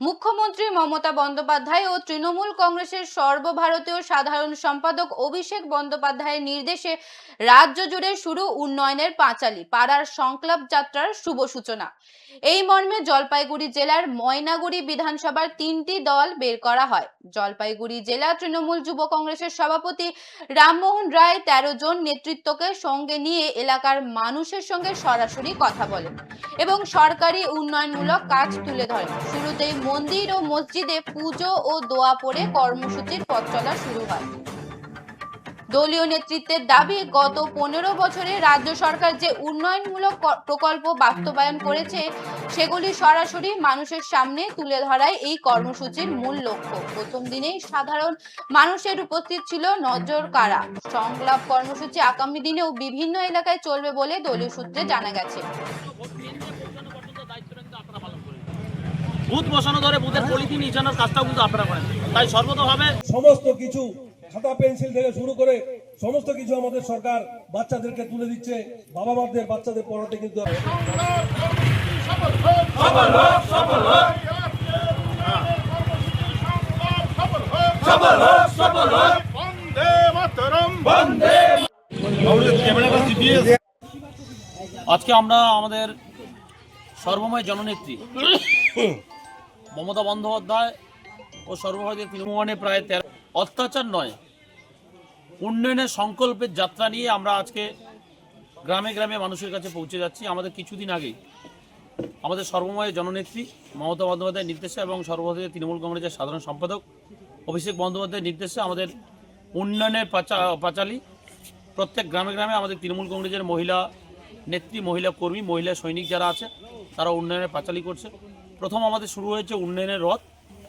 মুখ্যমন্ত্রী মমতা বন্দ্যোপাধ্যায় ও তৃণমূল কংগ্রেসের সর্বভারতীয় সাধারণ সম্পাদক অভিষেক বন্দ্যোপাধ্যায়ের নির্দেশে রাজ্য জুড়ে শুরু উন্নয়নের পাঁচালী, পাড়ার সংক্লাপ যাত্রার শুভ সূচনা। এই মর্মে জলপাইগুড়ি জেলার ময়নাগুড়ি বিধানসভার তিনটি দল বের করা হয়। জলপাইগুড়ি জেলা তৃণমূল যুব কংগ্রেসের সভাপতি রামমোহন রায় তেরো জন নেতৃত্বকে সঙ্গে নিয়ে এলাকার মানুষের সঙ্গে সরাসরি কথা বলেন। এবং সরকারি উন্নয়নমূলক কাজ তুলে ধরেন শুরুতেই মন্দির ও মসজিদে পুজো ও দোয়া পড়ে কর্মসূচির পথ চলা শুরু হয়। দলীয় নেতৃত্বের দাবি, গত পনেরো বছরে রাজ্য সরকার যে উন্নয়নমূলক প্রকল্প বাস্তবায়ন করেছে, সেগুলি সরাসরি মানুষের সামনে তুলে ধরাই এই কর্মসূচির মূল লক্ষ্য। প্রথম দিনেই সাধারণ মানুষের উপস্থিত ছিল নজর কারা? সংলাপ কর্মসূচি আগামী দিনেও বিভিন্ন এলাকায় চলবে বলে দলীয় সূত্রে জানা গেছে। বুথ বসানো ধরে বুথের পলিথিন ইজানোর কাজটাও কিন্তু আপনারা করেন। তাই সর্বতভাবে সমস্ত কিছু খাতা পেন্সিল থেকে শুরু করে সমস্ত কিছু আমাদের সরকার বাচ্চাদেরকে তুলে দিচ্ছে বাবা মাদের বাচ্চাদের পড়াতে কিন্তু আজকে আমরা আমাদের সর্বময় জননেত্রী মমতা বন্দ্যোপাধ্যায় ও সর্বভারতীয় তৃণমূলে প্রায় তেরো অত্যাচার নয়। উন্নয়নের সংকল্পের যাত্রা নিয়ে আমরা আজকে গ্রামে গ্রামে মানুষের কাছে পৌঁছে যাচ্ছি। আমাদের কিছুদিন আগেই আমাদের সর্বময় জননেত্রী মমতা বন্দ্যোপাধ্যায়ের নির্দেশে এবং সর্বভারতীয় তৃণমূল কংগ্রেসের সাধারণ সম্পাদক অভিষেক বন্দ্যোপাধ্যায়ের নির্দেশে আমাদের উন্নয়নের পাচা, পাঁচালী প্রত্যেক গ্রামে গ্রামে আমাদের তৃণমূল কংগ্রেসের মহিলা নেত্রী, মহিলা কর্মী, মহিলা সৈনিক যারা আছে, তারা উন্নয়নের পাঁচালী করছে। প্রথম আমাদের শুরু হয়েছে উন্নয়নের রথ।